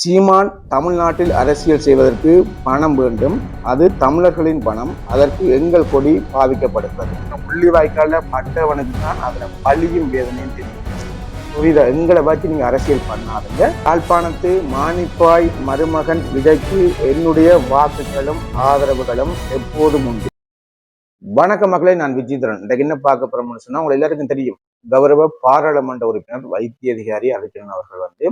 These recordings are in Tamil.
சீமான் தமிழ்நாட்டில் அரசியல் செய்வதற்கு பணம் வேண்டும். அது தமிழர்களின் பணம். அதற்கு எங்கள் கொடி பாவிக்கப்படுகிறது. முள்ளிவாய்க்கால பட்டவனுக்கு தான் அதில் பழியும் வேதனையும் தெரியும். புரியுதா? எங்களை வச்சு நீங்க அரசியல் பண்ணாதுங்க. யாழ்ப்பாணத்து மானிப்பாய் மருமகன் விதைக்கு என்னுடைய வாக்குகளும் ஆதரவுகளும் எப்போதும் உண்டு. வணக்க மக்களை நான் விஜயதரன் இன்றைக்கு என்ன பார்க்க போறோம்னு சொன்னா உங்களை எல்லாருக்கும் தெரியும். கௌரவ பாராளுமன்ற உறுப்பினர் வைத்திய அதிகாரி அர்ஜுனன் அவர்கள் வந்து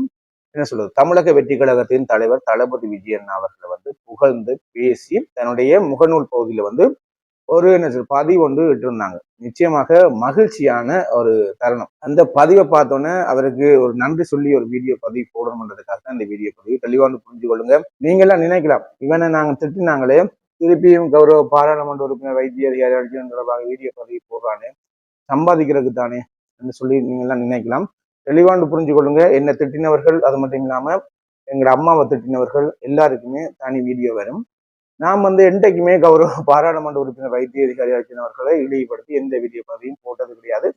என்ன சொல்றது? தமிழக வெற்றி கழகத்தின் தலைவர் தளபதி விஜயன் அவர்களை வந்து புகழ்ந்து பேசி தன்னுடைய முகநூல் பகுதியில வந்து ஒரு என்ன சொல்றது பதிவு ஒன்று இட்டிருந்தாங்க. நிச்சயமாக மகிழ்ச்சியான ஒரு தருணம். அந்த பதிவை பார்த்தோன்னே அவருக்கு ஒரு நன்றி சொல்லி ஒரு வீடியோ பதிவு போடணுன்றதுக்காக தான் இந்த வீடியோ பதிவு. தெளிவாக புரிஞ்சு கொள்ளுங்க நீங்க எல்லாம் நினைக்கலாம் இவனை நாங்க திட்டினாங்களே திருப்பியும் கௌரவ பாராளுமன்ற உறுப்பினர் வைத்திய அதிகாரி தொடர்பாக வீடியோ பதிவு போடுறானே சம்பாதிக்கிறதுக்கு தானே என்று சொல்லி நீங்க எல்லாம் நினைக்கலாம். தெளிவாண்டு புரிஞ்சு கொள்ளுங்க என்னை திட்டினவர்கள் அது மட்டும் இல்லாமல் எங்களோட அம்மாவை திட்டினவர்கள் எல்லாருக்குமே தனி வீடியோ வரும். நாம் வந்து என்றைக்குமே கௌரவ பாராளுமன்ற உறுப்பினர் வைத்திய அதிகாரி அர்ச்சனவர்களை இழிவுபடுத்தி எந்த வீடியோ பதிவும் போட்டது கிடையாது.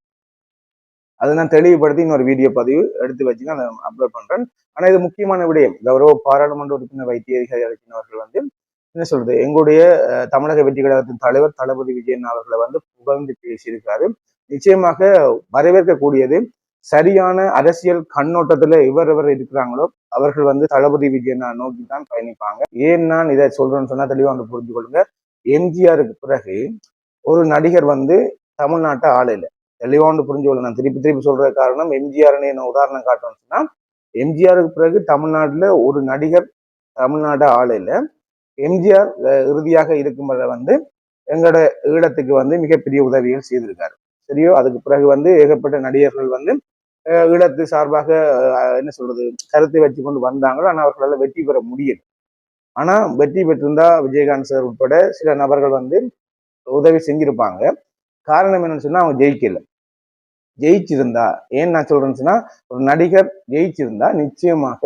அதை நான் தெளிவுபடுத்தி இன்னொரு வீடியோ பதிவு எடுத்து வச்சு நான் அப்லோட் பண்றேன். ஆனா இது முக்கியமான விடயம். கௌரவ பாராளுமன்ற உறுப்பினர் வைத்திய அதிகாரி அர்ச்சனவர்கள் வந்து என்ன சொல்றது? எங்களுடைய தமிழக வெற்றி கழகத்தின் தலைவர் தளபதி விஜயன் அவர்களை வந்து புகழ்ந்து பேசியிருக்காரு. நிச்சயமாக வரவேற்கக்கூடியது சரியான அரசியல் கண்ணோட்டத்துல இவர் இவர் இருக்கிறாங்களோ அவர்கள் வந்து தளபதி விஜயனை நோக்கி தான் பயணிப்பாங்க. ஏன் நான் இதை சொல்றேன்னு சொன்னா தெளிவா வந்து புரிஞ்சு கொள்ளுங்க எம்ஜிஆருக்கு பிறகு ஒரு நடிகர் வந்து தமிழ்நாட்டை ஆளையில தெளிவா வந்து புரிஞ்சு கொள்ள நான் திருப்பி திருப்பி சொல்ற காரணம் எம்ஜிஆர்னு என்ன உதாரணம் காட்டணும்னு சொன்னா எம்ஜிஆருக்கு பிறகு தமிழ்நாட்டுல ஒரு நடிகர் தமிழ்நாட்டை ஆளையில எம்ஜிஆர் இறுதியாக இருக்கும் வரை வந்து எங்களோட ஈழத்துக்கு வந்து மிகப்பெரிய உதவிகள் செய்திருக்காரு. சரியோ? அதுக்கு பிறகு வந்து ஏகப்பட்ட நடிகர்கள் வந்து ஈழத்து சார்பாக என்ன சொல்றது கருத்தை வச்சு கொண்டு வந்தாங்களோ ஆனால் அவர்களால் வெற்றி பெற முடியல. ஆனால் வெற்றி பெற்றிருந்தா விஜயகாந்த் சார் உட்பட சில நபர்கள் வந்து உதவி செஞ்சிருப்பாங்க. காரணம் என்னன்னு சொன்னால் அவங்க ஜெயிக்கல. ஜெயிச்சிருந்தா ஏன் நான் சொல்றேன்னு ஒரு நடிகர் ஜெயிச்சிருந்தா நிச்சயமாக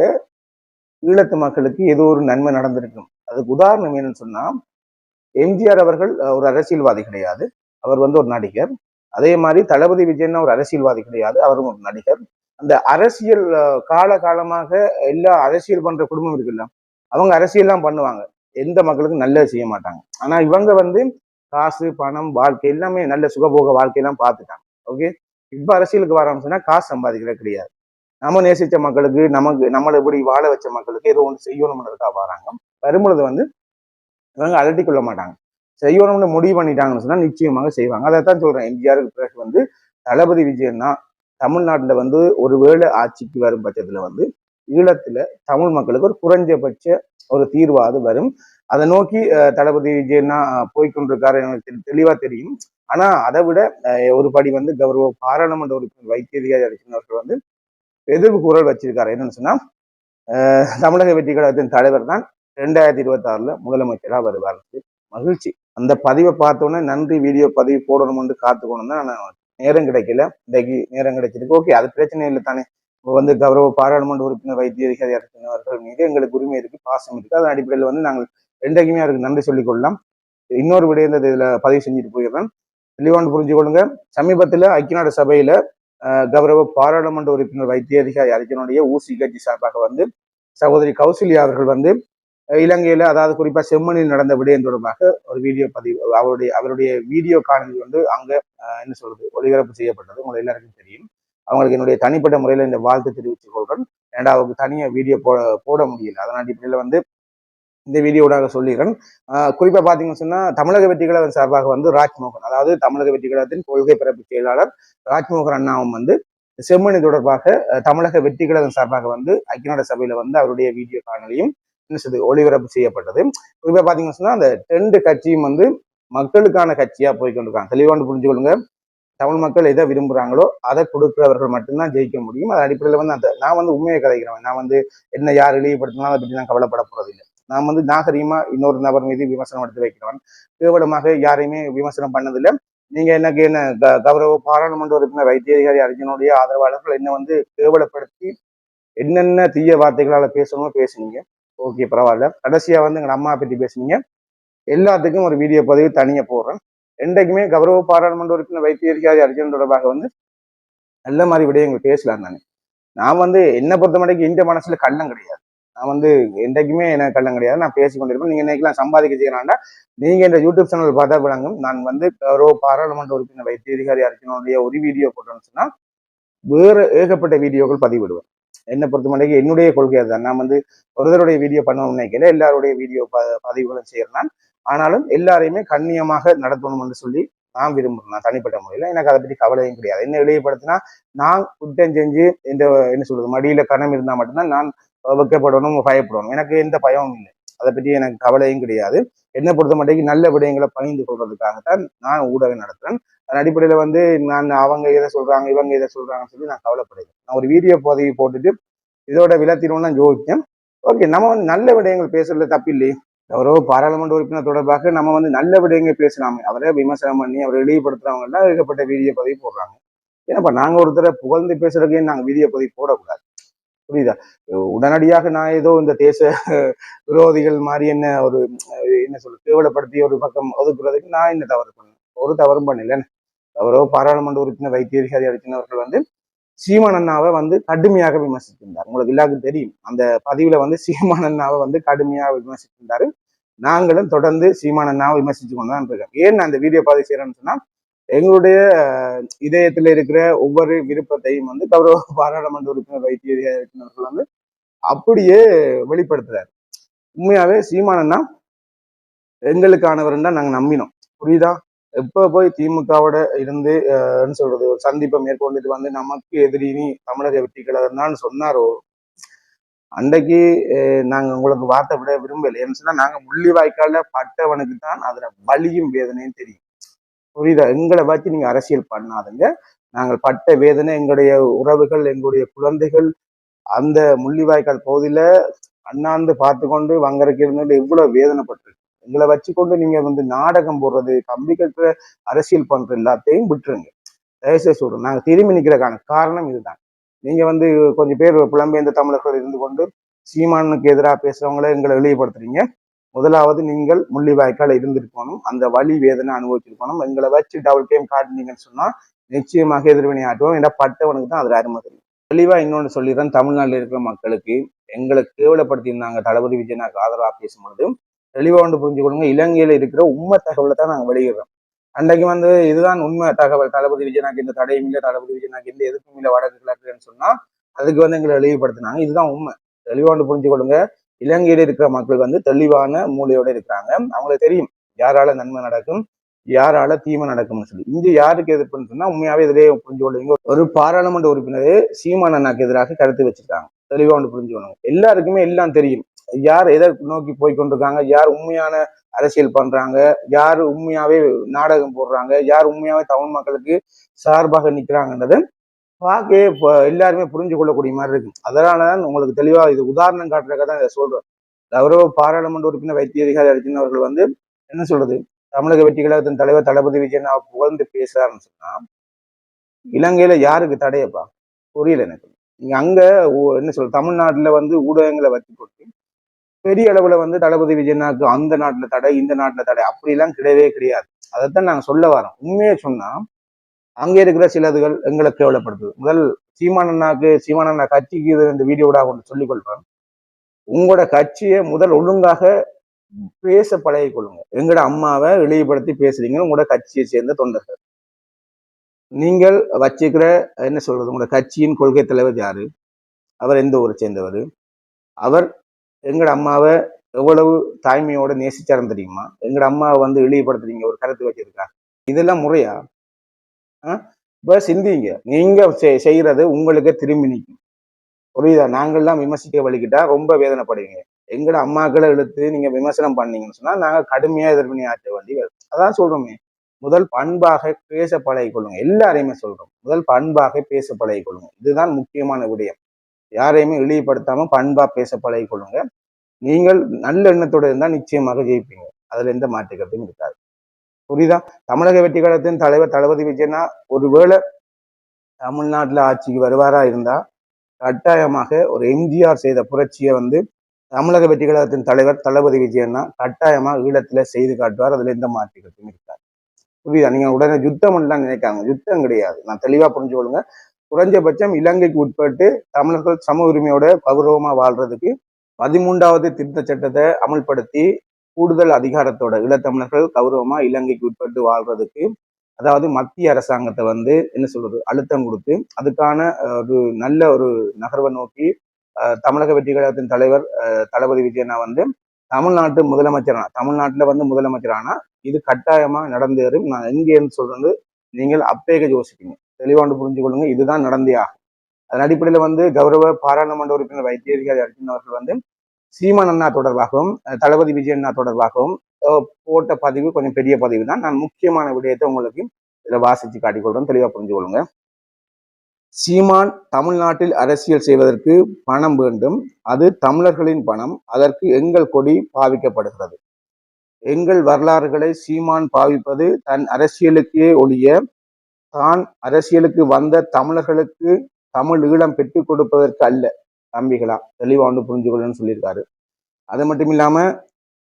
ஈழத்து மக்களுக்கு ஏதோ ஒரு நன்மை நடந்திருக்கும். அதுக்கு உதாரணம் என்னன்னு சொன்னா எம்ஜிஆர் அவர்கள் ஒரு அரசியல்வாதி கிடையாது. அவர் வந்து ஒரு நடிகர். அதே மாதிரி தளபதி விஜயன் ஒரு அரசியல்வாதி கிடையாது. அவரும் ஒரு நடிகர். அந்த அரசியல் கால காலமாக எல்லா அரசியல் பண்ற குடும்பம் இருக்குல்ல அவங்க அரசியல்லாம் பண்ணுவாங்க. எந்த மக்களுக்கும் நல்லது செய்ய மாட்டாங்க. ஆனா இவங்க வந்து காசு பணம் வாழ்க்கை எல்லாமே நல்ல சுகபோக வாழ்க்கையெல்லாம் பார்த்துட்டாங்க. ஓகே? இப்ப அரசியலுக்கு வரோம்னு சொன்னா காசு சம்பாதிக்கிறது கிடையாது. நம்ம நேசித்த மக்களுக்கு நமக்கு நம்மளை இப்படி வாழ வச்ச மக்களுக்கு ஏதோ ஒன்று செய்யணும்ன்றதுக்காக வராங்க. வரும்பொழுது வந்து இவங்க அலட்டி கொள்ள மாட்டாங்க. செய்யணும்னு முடிவு பண்ணிட்டாங்கன்னு சொன்னா நிச்சயமாக செய்வாங்க. அதை தான் சொல்றேன். எம்ஜிஆருக்கு பிறகு வந்து தளபதி விஜயன் தான் தமிழ்நாட்டுல வந்து ஒருவேளை ஆட்சிக்கு வரும் பட்சத்துல வந்து ஈழத்துல தமிழ் மக்களுக்கு ஒரு குறைஞ்சபட்ச ஒரு தீர்வாது வரும். அதை நோக்கி தளபதி விஜயன்னா போய்கொண்டிருக்காரு எனக்கு தெளி- தெளிவா தெரியும். ஆனா அதை விட ஒரு படி வந்து கௌரவ பாராளுமன்ற உறுப்பினர் வைத்தியதிகாரி அவர்கள் வந்து எதிர்ப்பு குரல் வச்சிருக்காரு. என்னன்னு சொன்னா தமிழக வெற்றி கழகத்தின் தலைவர் தான் ரெண்டாயிரத்தி இருபத்தி ஆறுல முதலமைச்சராக வருவார். மகிழ்ச்சி. அந்த பதிவை பார்த்தோன்னே நன்றி வீடியோ பதிவு போடணும்னு காத்துக்கணும் தான் நான் நேரம் கிடைக்கல. இன்றைக்கு நேரம் கிடைச்சிருக்கு. ஓகே அது பிரச்சனை இல்லை தானே. இப்போ வந்து கௌரவ பாராளுமன்ற உறுப்பினர் வைத்திய அதிகாரி அரசின் மீது எங்களுக்கு உரிமை இருக்கு பாசம் இருக்கு. அதன் அடிப்படையில் வந்து நாங்கள் ரெண்டைக்குமே அவருக்கு நன்றி சொல்லிக்கொள்ளலாம். இன்னொரு விடயத்தை இதுல பதிவு செஞ்சுட்டு போயிடுறேன். தெளிவாண்டு புரிஞ்சு கொள்ளுங்க. சமீபத்தில் ஐக்கிய நாடு சபையில கௌரவ பாராளுமன்ற உறுப்பினர் வைத்திய அதிகாரி அர்ஜுனுடைய ஊசி கட்சி சார்பாக வந்து சகோதரி கௌசல்யா அவர்கள் வந்து இலங்கையில் அதாவது குறிப்பாக செம்மனில் நடந்த விடயம் தொடர்பாக ஒரு வீடியோ பதிவு அவருடைய அவருடைய வீடியோ காணொலி வந்து அங்கே என்ன சொல்றது ஒளிபரப்பு செய்யப்பட்டது. உங்களுக்கு எல்லாருக்கும் தெரியும். அவங்களுக்கு என்னுடைய தனிப்பட்ட முறையில் இந்த வாழ்த்து தெரிவித்துக் கொள்கிறேன் ஏன்னா தனியாக வீடியோ போட போட முடியல. அதன் அடிப்படையில் வந்து இந்த வீடியோடாக சொல்லிடுறேன். குறிப்பாக பார்த்தீங்கன்னு சொன்னால் தமிழக வெற்றி கழகம் சார்பாக வந்து ராஜ்மோகன் அதாவது தமிழக வெற்றி கழகத்தின் கொள்கை பிறப்பு செயலாளர் ராஜ்மோகன் அண்ணாவும் வந்து செம்மணி தொடர்பாக தமிழக வெற்றி கழகம் சார்பாக வந்து ஐக்கிய நாடு சபையில் வந்து அவருடைய வீடியோ காணொலியும் ஒளிபரப்பு செய்யப்பட்டது. குறிப்பாக பார்த்தீங்கன்னு சொன்னால் அந்த ரெண்டு கட்சியும் வந்து மக்களுக்கான கட்சியாக போய் கொண்டிருக்காங்க. தெளிவாண்டு புரிஞ்சு கொள்ளுங்க. தமிழ் மக்கள் எதை விரும்புகிறாங்களோ அதை கொடுக்குறவர்கள் மட்டும்தான் ஜெயிக்க முடியும். அது அடிப்படையில் வந்து அந்த நான் வந்து உண்மையை கதைக்கிறேன் நான் வந்து என்ன யார் இழிவுபடுத்தினாலும் அதை பற்றி நான் கவலைப்பட போறதில்லை. நான் வந்து நாகரீகமா இன்னொரு நபர் மீது விமர்சனம் எடுத்து வைக்கிறவன். கேவலமாக யாரையுமே விமர்சனம் பண்ணதில்லை. நீங்க எனக்கு என்ன க- கௌரவ பாராளுமன்ற உறுப்பினர் வைத்திய அதிகாரி அர்ஜுனுடைய ஆதரவாளர்கள் என்ன வந்து கேவலப்படுத்தி என்னென்ன தீய வார்த்தைகளால பேசணுமோ பேசுனீங்க. ஓகே பரவாயில்ல. கடைசியாக வந்து எங்கள் அம்மா பற்றி பேசுனீங்க. எல்லாத்துக்கும் ஒரு வீடியோ பதிவு தனியாக போடுறேன். என்றைக்குமே கௌரவ பாராளுமன்ற உறுப்பினர் வைத்திய அதிகாரி அர்ஜுன் தொடர்பாக வந்து நல்ல மாதிரி விடயங்கள் பேசலாம் தானே நான் வந்து என்னை பொறுத்த மட்டும் எந்த மனசில் கள்ளம் கிடையாது. நான் வந்து என்றைக்குமே எனக்கு கள்ளம் கிடையாது. நான் பேசி கொண்டிருப்பேன். நீங்க சம்பாதிக்க செய்யறாண்டா நீங்கள் இந்த யூடியூப் சேனல் பார்த்தா விளங்கும். நான் வந்து கௌரவ பாராளுமன்ற உறுப்பினர் வைத்தியதிகாரி அர்ச்சனுடைய ஒரு வீடியோ போட்டோம்னு சொன்னால் வேறு ஏகப்பட்ட வீடியோக்கள் பதிவிடுவேன். என்னை பொறுத்த மட்டும் என்னுடைய கொள்கை அதுதான். நான் வந்து ஒருவருடைய வீடியோ பண்ணணும்னு நினைக்கல எல்லாருடைய வீடியோ ப பதிவுகளும் செய்யறேன். ஆனாலும் எல்லாரையுமே கண்ணியமாக நடத்தணும் என்று சொல்லி நான் விரும்புறேன். நான் தனிப்பட்ட முறையில். எனக்கு அதை பற்றி கவலையும் கிடையாது. என்ன இளையப்படுத்தினா நான் குற்றம் செஞ்சு இந்த என்ன சொல்றது மடியில கணம் இருந்தால் மட்டும்தான் நான் வைக்கப்படணும் பயப்படணும். எனக்கு எந்த பயமும் இல்லை. அதை பற்றி எனக்கு கவலையும் கிடையாது. என்னை பொறுத்த மட்டும் நல்ல விடயங்களை பகிர்ந்து கொள்றதுக்காகத்தான் நான் ஊடகம் நடத்துறேன். அதன் அடிப்படையில் வந்து நான் அவங்க இதை சொல்கிறாங்க இவங்க இதை சொல்றாங்கன்னு சொல்லி நான் கவலைப்படுகிறேன் நான் ஒரு வீடியோ பதவி போட்டுட்டு இதோட விளத்திடுவோம் நான் ஓகே நம்ம வந்து நல்ல விடயங்கள் பேசுறதுல தப்பில்லையே அவரோ பாராளுமன்ற உறுப்பினர் தொடர்பாக நம்ம வந்து நல்ல விடயங்கள் பேசலாமே அவரை விமர்சனம் பண்ணி அவரை இழிவுபடுத்துறவங்க எல்லாம் ஏகப்பட்ட வீடியோ பதிவு போடுறாங்க. ஏன்னாப்பா நாங்க ஒருத்தரை புகழ்ந்து பேசுறதுக்கே நாங்கள் வீடியோ பதிவு போடக்கூடாது. புரியுதா? உடனடியாக நான் ஏதோ இந்த தேச விரோதிகள் மாதிரி என்ன ஒரு என்ன சொல்ல கேவலப்படுத்தி ஒரு பக்கம் ஒதுக்குறதுக்கு நான் என்ன தவறு பண்ணேன் ஒரு தவறும் பண்ணலன்னு அவரோ பாராளுமன்ற உறுப்பினர் வைத்தியதிகாரி அடிச்சினவர்கள் வந்து சீமான் அண்ணாவை வந்து கடுமையாக விமர்சித்திருந்தார். உங்களுக்கு எல்லாருக்கும் தெரியும். அந்த பதிவுல வந்து சீமான் அண்ணாவை வந்து கடுமையாக விமர்சித்திருந்தாரு. நாங்களும் தொடர்ந்து சீமான் அண்ணாவை விமர்சிச்சு கொண்டு தான் இருக்கோம் ஏன் நான் அந்த வீடியோ பதிவு செய்யறேன்னு சொன்னா எங்களுடைய இதயத்துல இருக்கிற ஒவ்வொரு விருப்பத்தையும் வந்து கௌரவ பாராளுமன்ற உறுப்பினர் வைத்தியர்கள் வந்து அப்படியே வெளிப்படுத்துறாரு. உண்மையாவே சீமானன்னா எங்களுக்கானவர் தான் நாங்க நம்பினோம். புரியுதா? எப்போ போய் திமுகவோட இருந்து என்ன சொல்றது ஒரு சந்திப்பை மேற்கொண்டுட்டு வந்து நமக்கு எதிரினி தமிழக வெற்றி கழகம் சொன்னாரோ? அன்றைக்கு நாங்க உங்களுக்கு வார்த்தை விட விரும்பலை. ஏன்னு சொன்னா நாங்க முள்ளி வாய்க்கால பட்டவனுக்கு தான் அதுல வலியும் வேதனையும் தெரியும். புரியுதா? எங்களை வச்சு நீங்க அரசியல் பண்ணாதுங்க. நாங்கள் பட்ட வேதனை எங்களுடைய உறவுகள் எங்களுடைய குழந்தைகள் அந்த முள்ளிவாய்க்கால் பகுதியில் அண்ணாந்து பார்த்து கொண்டு வங்கறக்கு இருந்து எவ்வளவு வேதனைப்பட்டிருக்கு. எங்களை வச்சு கொண்டு நீங்க வந்து நாடகம் போடுறது கம்பி கட்டுற அரசியல் பண்ற எல்லாத்தையும் விட்டுருங்க. தயவுசெய்து சொல்றோம் நாங்கள் திரும்பி நிற்கிறதுக்கான காரணம் இதுதான். நீங்க வந்து கொஞ்சம் பேர் புலம்பெயர்ந்த தமிழர்கள் இருந்து கொண்டு சீமானுக்கு எதிராக பேசுறவங்கள எங்களை வெளியப்படுத்துறீங்க முதலாவது நீங்கள் முள்ளிவாய்க்கால் இருந்திருக்கணும் அந்த வழி வேதனை அனுபவிச்சிருக்கணும் எங்களை வச்சு டபுள் டைம் காட்டினீங்கன்னு சொன்னா நிச்சயமாக எதிர்வினை ஆட்டுவோம். ஏன்னா பட்டவனுக்கு தான் அதில் அருமை தெரியும். தெளிவாக இன்னொன்று சொல்லிடுறேன். தமிழ்நாட்டில் இருக்கிற மக்களுக்கு எங்களை கேவலப்படுத்தியிருந்தாங்க தளபதி விஜயனாக்கு ஆதரவாக பேசும்பொழுது தெளிவாக வந்து புரிஞ்சு கொள்ளுங்க. இலங்கையில் இருக்கிற உண்மை தகவலை தான் நாங்கள் வெளியிடுறோம். அன்றைக்கு வந்து இதுதான் உண்மை தகவல். தளபதி விஜயனாக்கு இந்த தடையும் இல்லை தளபதி விஜயனாக்கு எந்த எதுக்கும் இல்லை வடக்கு கிழக்குன்னு சொன்னால் அதுக்கு வந்து எங்களை இழிவுபடுத்தினாங்க. இதுதான் உண்மை. தெளிவாக ஒன்று புரிஞ்சு கொள்ளுங்க. இலங்கையில் இருக்கிற மக்கள் வந்து தெளிவான மூலையோட இருக்கிறாங்க. அவங்களுக்கு தெரியும் யாரால நன்மை நடக்கும் யாரால தீமை நடக்கும்னு சொல்லி. இங்கே யாருக்கு எதிர்ப்புன்னு சொன்னா உண்மையாவே இதிலேயே புரிஞ்சு கொள்ளுங்க. ஒரு பாராளுமன்ற உறுப்பினரே சீமான் அண்ணாக்கு எதிராக கருத்து வச்சிருக்காங்க. தெளிவா ஒன்று புரிஞ்சுக்கணும் எல்லாருக்குமே எல்லாம் தெரியும். யார் எதை நோக்கி போய் கொண்டிருக்காங்க யார் உண்மையான அரசியல் பண்றாங்க? யார் உண்மையாவே நாடகம் போடுறாங்க? யார் உண்மையாவே தமிழ் மக்களுக்கு சார்பாக நிக்கிறாங்கன்றது பார்க்க எல்லாருமே புரிஞ்சு கொள்ளக்கூடிய மாதிரி இருக்கு. அதனாலதான் உங்களுக்கு தெளிவா இது உதாரணம் காட்டுறதுக்காக தான் இதை சொல்றேன். கௌரவ பாராளுமன்ற உறுப்பினர் வைத்திய அதிகாரி அர்ஜுன் அவர்கள் வந்து என்ன சொல்றது? தமிழக வெற்றி கழகத்தின் தலைவர் தளபதி விஜயன் புகழ்ந்து பேசுறாருன்னு சொன்னா இலங்கையில யாருக்கு தடையப்பா? புரியல எனக்கு. நீங்க அங்க என்ன சொல்ற தமிழ்நாட்டுல வந்து ஊடகங்களை வச்சு போட்டு பெரிய அளவுல வந்து தளபதி விஜயனாக்கு அந்த நாட்டுல தடை இந்த நாட்டுல தடை அப்படிலாம் கிடையவே கிடையாது. அதைத்தான் நாங்க சொல்ல வரோம். உண்மையை சொன்னா அங்கே இருக்கிற சிலதுகள் எங்களை கேவலப்படுத்துது. முதல் சீமானண்ணாக்கு சீமானண்ணா கட்சிக்கு இது இந்த வீடியோட ஒன்று சொல்லிக் கொள்றேன் உங்களோட கட்சியை முதல் ஒழுங்காக பேச பழகி கொள்ளுங்க. எங்களோட அம்மாவை இழிவுபடுத்தி பேசுறீங்க. உங்களோட கட்சியை சேர்ந்த தொண்டர்கள். நீங்கள் வச்சுக்கிற என்ன சொல்றது உங்களோட கட்சியின் கொள்கை தலைவர் யாரு? அவர் எந்த ஊரை சேர்ந்தவர்? அவர் எங்களோட அம்மாவை எவ்வளவு தாய்மையோட நேசிச்சாரம் தெரியுமா? எங்களோட அம்மாவை வந்து இழிவுபடுத்துறீங்க ஒரு கருத்து வச்சிருக்கா இதெல்லாம் முறையா? இப்ப சிந்திங்க. நீங்க செய்யறது உங்களுக்கு திரும்பி நிற்கும் புரியுதா? நாங்கள்லாம் விமர்சிக்க வழிகிட்டா ரொம்ப வேதனைப்படுவீங்க. எங்களோட அம்மாக்களை இழுத்து நீங்க விமர்சனம் பண்ணீங்கன்னு சொன்னா நாங்க கடுமையா எதிர்வினை ஆற்ற வேண்டி அதான் சொல்றோமே. முதல் பண்பாக பேச பழகிக்கொள்ளுங்க எல்லாரையுமே சொல்றோம். முதல் பண்பாக பேச பழகிக்கொள்ளுங்க இதுதான் முக்கியமான விடயம். யாரையுமே இழிவுபடுத்தாமல் பண்பா பேச பழகிக்கொள்ளுங்க. நீங்கள் நல்ல எண்ணத்தோடு இருந்தால் நிச்சயமாக ஜெயிப்பீங்க. அதுல எந்த மாற்றுக்கட்டும் இருக்காது. புரியுதா? தமிழக வெற்றி கழகத்தின் தலைவர் தளபதி விஜயனா ஒருவேளை தமிழ்நாட்டில் ஆட்சிக்கு வருவாரா இருந்தா கட்டாயமாக ஒரு எம்ஜிஆர் செய்த புரட்சியை வந்து தமிழக வெற்றி கழகத்தின் தலைவர் தளபதி விஜயன்னா கட்டாயமா ஈழத்துல செய்து காட்டுவார். அதுல எந்த மாற்றுக்கட்டும் இருக்காது. புரியுதா? நீங்க உடனே யுத்தம் எல்லாம் நினைக்காங்க யுத்தம் கிடையாது. நான் தெளிவா புரிஞ்சு கொள்ளுங்க குறைஞ்சபட்சம் இலங்கைக்கு உட்பட்டு தமிழர்கள் சம உரிமையோட கௌரவமா வாழ்றதுக்கு பதிமூன்றாவது திருத்த சட்டத்தை அமல்படுத்தி கூடுதல் அதிகாரத்தோட இளத்தமிழர்கள் கௌரவமா இலங்கைக்கு உட்பட்டு வாழ்றதுக்கு அதாவது மத்திய அரசாங்கத்தை வந்து என்ன சொல்றது அழுத்தம் கொடுத்து அதுக்கான ஒரு நல்ல ஒரு நகர்வை நோக்கி தமிழக வெற்றி கழகத்தின் தலைவர் தளபதி விஜயனா வந்து தமிழ்நாட்டு முதலமைச்சரான தமிழ்நாட்டில் வந்து முதலமைச்சரானா இது கட்டாயமா நடந்தேறும். நான் எங்கேன்னு சொல்றது நீங்கள் அப்பேக யோசிக்கணும் தெளிவாண்டு புரிஞ்சு கொள்ளுங்க இதுதான் நடந்தே அதன் அடிப்படையில் வந்து கௌரவ பாராளுமன்ற உறுப்பினர் வைத்தியதிகாரி அர்ஜுன் அவர்கள் வந்து சீமான் அண்ணா தொடர்பாகவும் தளபதி விஜய் அண்ணா தொடர்பாகவும் போட்ட பதிவு கொஞ்சம் பெரிய பதிவு தான். நான் முக்கியமான விடயத்தை உங்களுக்கு இதில் வாசிச்சு காட்டிக்கொள்றேன் தெளிவாக புரிஞ்சு கொள்ளுங்க. சீமான் தமிழ்நாட்டில் அரசியல் செய்வதற்கு பணம் வேண்டும். அது தமிழர்களின் பணம். அதற்கு எங்கள் கொடி பாவிக்கப்படுகிறது. எங்கள் வரலாறுகளை சீமான் பாவிப்பது தன் அரசியலுக்கே ஒழிய தான் அரசியலுக்கு வந்த தமிழர்களுக்கு தமிழ் ஈழம் பெற்றுக் கொடுப்பதற்கு அல்ல தம்பிகளா தெளிவா ஒன்று புரிஞ்சுக்கொள்ளுன்னு சொல்லியிருக்காரு. அது மட்டும் இல்லாம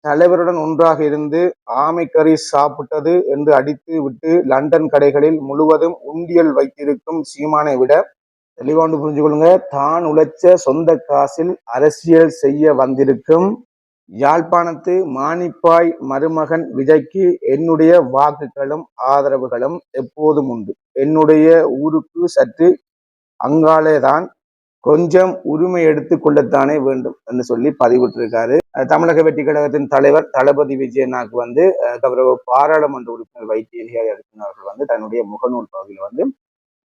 தலைவருடன் ஒன்றாக இருந்து ஆமைக்கறி சாப்பிட்டது என்று அடித்து விட்டு லண்டன் கடைகளில் முழுவதும் உண்டியல் வைத்திருக்கும் சீமானை விட தெளிவாண்டு புரிஞ்சு கொள்ளுங்க தான் உழைச்ச சொந்த காசில் அரசியல் செய்ய வந்திருக்கும் யாழ்ப்பாணத்து மானிப்பாய் மருமகன் விஜய்க்கு என்னுடைய வாக்குகளும் ஆதரவுகளும் எப்போதும் உண்டு. என்னுடைய ஊருக்கு சற்று அங்காலே தான் கொஞ்சம் உரிமை எடுத்து கொள்ளத்தானே வேண்டும் என்று சொல்லி பதிவிட்டிருக்காரு. தமிழக வெற்றி கழகத்தின் தலைவர் தளபதி விஜயனாக்கு வந்து கௌரவ பாராளுமன்ற உறுப்பினர் வைத்தியதிகாரி அடுத்தவர்கள் வந்து தன்னுடைய முகநூல் பகுதியில் வந்து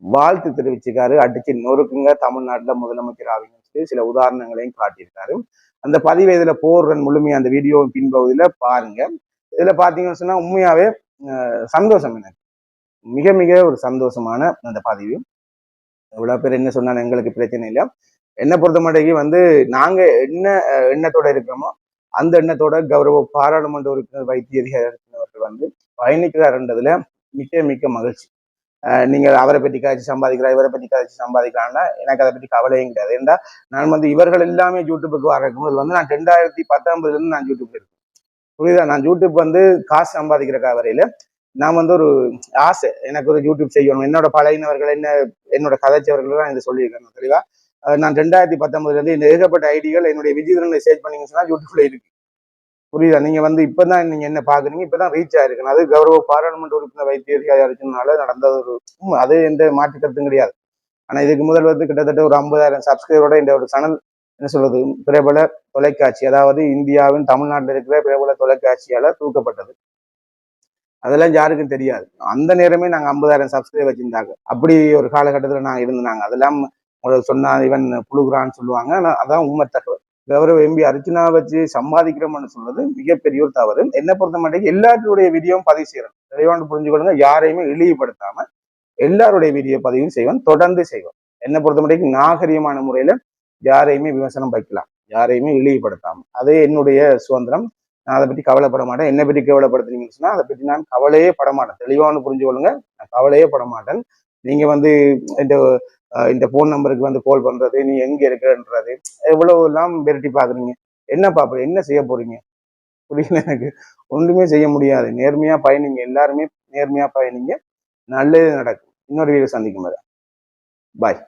வாழ்த்து தெரிவிச்சிருக்காரு. அடிச்சு நொறுக்குங்க தமிழ்நாட்டில் முதலமைச்சர் ஆவீங்க. சொல்லி சில உதாரணங்களையும் காட்டியிருக்காரு. அந்த பதிவை இதுல போடுறன் முழுமையாக அந்த வீடியோ பின்பகுதியில பாருங்க. இதுல பார்த்தீங்கன்னு சொன்னா உண்மையாவே சந்தோஷம் எனக்கு. மிக மிக ஒரு சந்தோஷமான அந்த பதிவு. இவ்வளோ பேர் என்ன சொன்னாலும் எங்களுக்கு பிரச்சனை இல்லை. என்னை பொறுத்த மட்டும் வந்து நாங்க என்ன எண்ணத்தோட இருக்கிறோமோ அந்த எண்ணத்தோட கௌரவ பாராளுமன்ற உறுப்பினர் வைத்திய அதிகாரி வந்து பயணிக்கிறாருன்றதுல மிக்க மிக்க மகிழ்ச்சி. நீங்கள் அவரை பற்றி காய்ச்சி சம்பாதிக்கிறா இவரை பற்றி காய்ச்சி சம்பாதிக்கிறான்னா எனக்கு அதை பற்றி கவலையும் கிடையாது. ஏன்னா நான் வந்து இவர்கள் எல்லாமே யூடியூப்புக்கு வரக்கும் போது வந்து நான் ரெண்டாயிரத்தி பத்தொன்பதுலேருந்து நான் யூடியூப் இருக்கேன் புரியுதா? நான் யூடியூப் வந்து காசு சம்பாதிக்கிற வரையில நான் வந்து ஒரு ஆசை எனக்கு ஒரு யூடியூப் செய்யணும். என்னோட பழையினவர்கள் என்ன என்னோட கதைச்சவர்கள் தான் இதை சொல்லியிருக்கேன் தெளிவா நான் ரெண்டாயிரத்தி பத்தொன்பதுலேருந்து இந்த ஏகப்பட்ட ஐடிகள் என்னுடைய விஜயதரன் சேர்ச் பண்ணீங்கன்னு சொன்னா யூடியூப்ல இருக்கு. புரியுதா? நீங்க வந்து இப்பதான் நீங்க என்ன பாக்குறீங்க? இப்பதான் ரீச் ஆயிருக்கு அது கௌரவ பாராளுமன்ற உறுப்பினர் வைத்திய அர்ஜுனால நடந்த ஒரு உண்மை. அது எந்த மாற்று கருத்தும் கிடையாது. ஆனா இதுக்கு முதல் வந்து கிட்டத்தட்ட ஒரு ஐம்பதாயிரம் சப்ஸ்கிரைபரோட இந்த ஒரு சேனல் என்ன சொல்றது பிரபல தொலைக்காட்சி அதாவது இந்தியாவின் தமிழ்நாட்டில் இருக்கிற பிரபல தொலைக்காட்சியால தூக்கப்பட்டது. அதெல்லாம் யாருக்கும் தெரியாது. அந்த நேரமே நாங்க ஐம்பதாயிரம் சப்ஸ்கிரைப் வச்சிருந்தாங்க. அப்படி ஒரு காலகட்டத்தில் நான் இருந்தாங்க அதெல்லாம் உங்களுக்கு சொன்னா இவன் புழுகுறான்னு சொல்லுவாங்க. ஆனா அதான் உண்மை தகவல். கௌரவ எம்பி அர்ச்சனா வச்சு சம்பாதிக்கிறோம்னு சொல்றது மிகப்பெரிய ஒரு தவறு. என்னை பொறுத்த மட்டும் எல்லாருடைய வீடியோவும் பதிவு செய்யறேன். தெளிவாண்டு புரிஞ்சுக்கொள்ளுங்க. யாரையுமே இழிவுபடுத்தாம எல்லாருடைய வீடியோ பதிவும் செய்வேன். தொடர்ந்து செய்வேன். என்னை பொறுத்த மட்டும் நாகரிகமான முறையில யாரையுமே விமர்சனம் வைக்கலாம். யாரையுமே இழிவுபடுத்தாம. அதே என்னுடைய சுதந்திரம். நான் அதை பற்றி கவலைப்பட மாட்டேன். என்னை பற்றி கவலைப்படுத்துனீங்கன்னு சொன்னா அதை பற்றி நான் கவலையே பட மாட்டேன். தெளிவானு புரிஞ்சு கொள்ளுங்க நான் கவலையே பட நீங்கள் வந்து இந்த இந்த ஃபோன் நம்பருக்கு வந்து கால் பண்ணுறது நீ எங்கே இருக்கிறன்றது எவ்வளோலாம் எல்லாம் விரட்டி பார்க்குறீங்க. என்ன பாப்ப என்ன செய்ய போகிறீங்க புரியல எனக்கு? ஒன்றுமே செய்ய முடியாது. நேர்மையாக பயணிங்க. எல்லாருமே நேர்மையாக பயணிங்க. நல்லது நடக்கும். இன்னொரு வீடியோ சந்திக்கும் பாய்